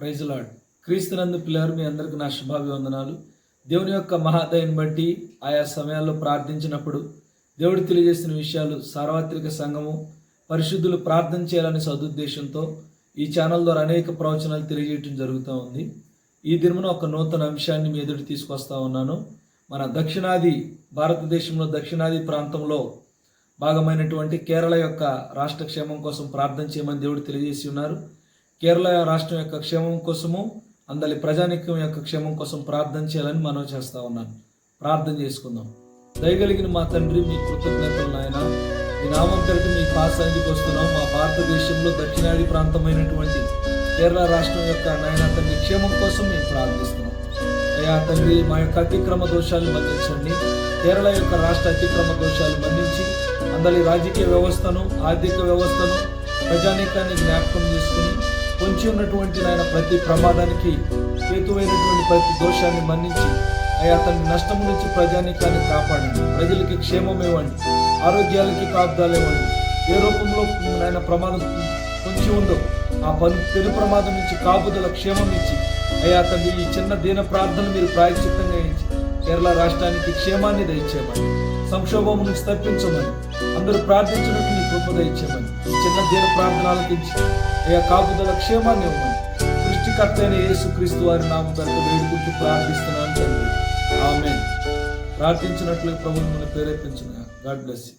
Praise lord క్రీస్తునందు పిల్లలు మీ అందరికి నా శుభాభివందనాలు. దేవుని యొక్క మహాదయని బట్టి ఆయా సమయాల్లో ప్రార్థించినప్పుడు దేవుడు తెలియజేసిన విషయాలు సార్వత్రిక సంఘము పరిశుద్ధులు ప్రార్థన చేయాలనే సదుద్దేశంతో ఈ ఛానల్ ద్వారా అనేక ప్రవచనాలు తెలియజేయటం జరుగుతూ ఉంది. ఈ దినమున ఒక నూతన అంశాన్ని మీ ఎదుటి తీసుకొస్తా ఉన్నాను. మన దక్షిణాది భారతదేశంలో దక్షిణాది ప్రాంతంలో భాగమైనటువంటి కేరళ యొక్క రాష్ట్ర క్షేమం కోసం ప్రార్థన చేయమని దేవుడు తెలియజేసి ఉన్నారు. కేరళ రాష్ట్రం యొక్క క్షేమం కోసము అందరి ప్రజానికం యొక్క క్షేమం కోసం ప్రార్థన చేయాలని మనం చేస్తా ఉన్నాను. ప్రార్థన చేసుకుందాం. దయగలిగిన మా తండ్రి మీ కృతజ్ఞతలు నాయన. మీ నామం పేరిట మీ పాసానికి వస్తున్నాం. మా భారతదేశంలో దక్షిణాది ప్రాంతమైనటువంటి కేరళ రాష్ట్రం యొక్క నాయన తండ్రి క్షేమం కోసం మేము ప్రార్థిస్తున్నాం. అయ్యా తండ్రి మా యొక్క అతిక్రమ దోషాలు మన్నించండి. కేరళ యొక్క రాష్ట్ర అతిక్రమ దోషాలు మన్నించి అందరి రాజకీయ వ్యవస్థను ఆర్థిక వ్యవస్థను ప్రజానీకాన్ని జ్ఞాపకం చేసుకుని పొంచి ఉన్నటువంటి నాయన ప్రతి ప్రమాదానికి హేతువైనటువంటి ప్రతి దోషాన్ని మన్నించి అయ్యా తన నష్టం నుంచి ప్రజానికాన్ని కాపాడండి. ప్రజలకి క్షేమం ఇవ్వండి. ఆరోగ్యాలకి కాపుదాలు ఇవ్వండి. ఏ రూపంలో నాయన ప్రమాదం పొంచి ఉందో ఆ పని పెను ప్రమాదం నుంచి కాపుదల క్షేమం ఇచ్చి అయ్యా తండ్రి ఈ చిన్న దీన ప్రార్థన మీరు ప్రాయశ్చిత్తంగా కేరళ రాష్ట్రానికి క్షేమాన్ని దయచేయమని సంక్షోభం నుంచి తప్పించమని అందరూ ప్రార్థించినట్టు నీ కృప దయచేయమని చిన్న దీన ప్రార్థన ఆలకించి అయ్యా కాపుదల క్షేమాన్ని ఇవ్వమని సృష్టికర్త అయిన యేసుక్రీస్తు వారి నామం తరపు వేడుకుంటూ ప్రార్థిస్తున్నాను తండ్రి. ఆమె ప్రార్థించినట్లు ప్రభుత్వం ప్రేరేపించిన గాడ్ బ్లెస్ యూ.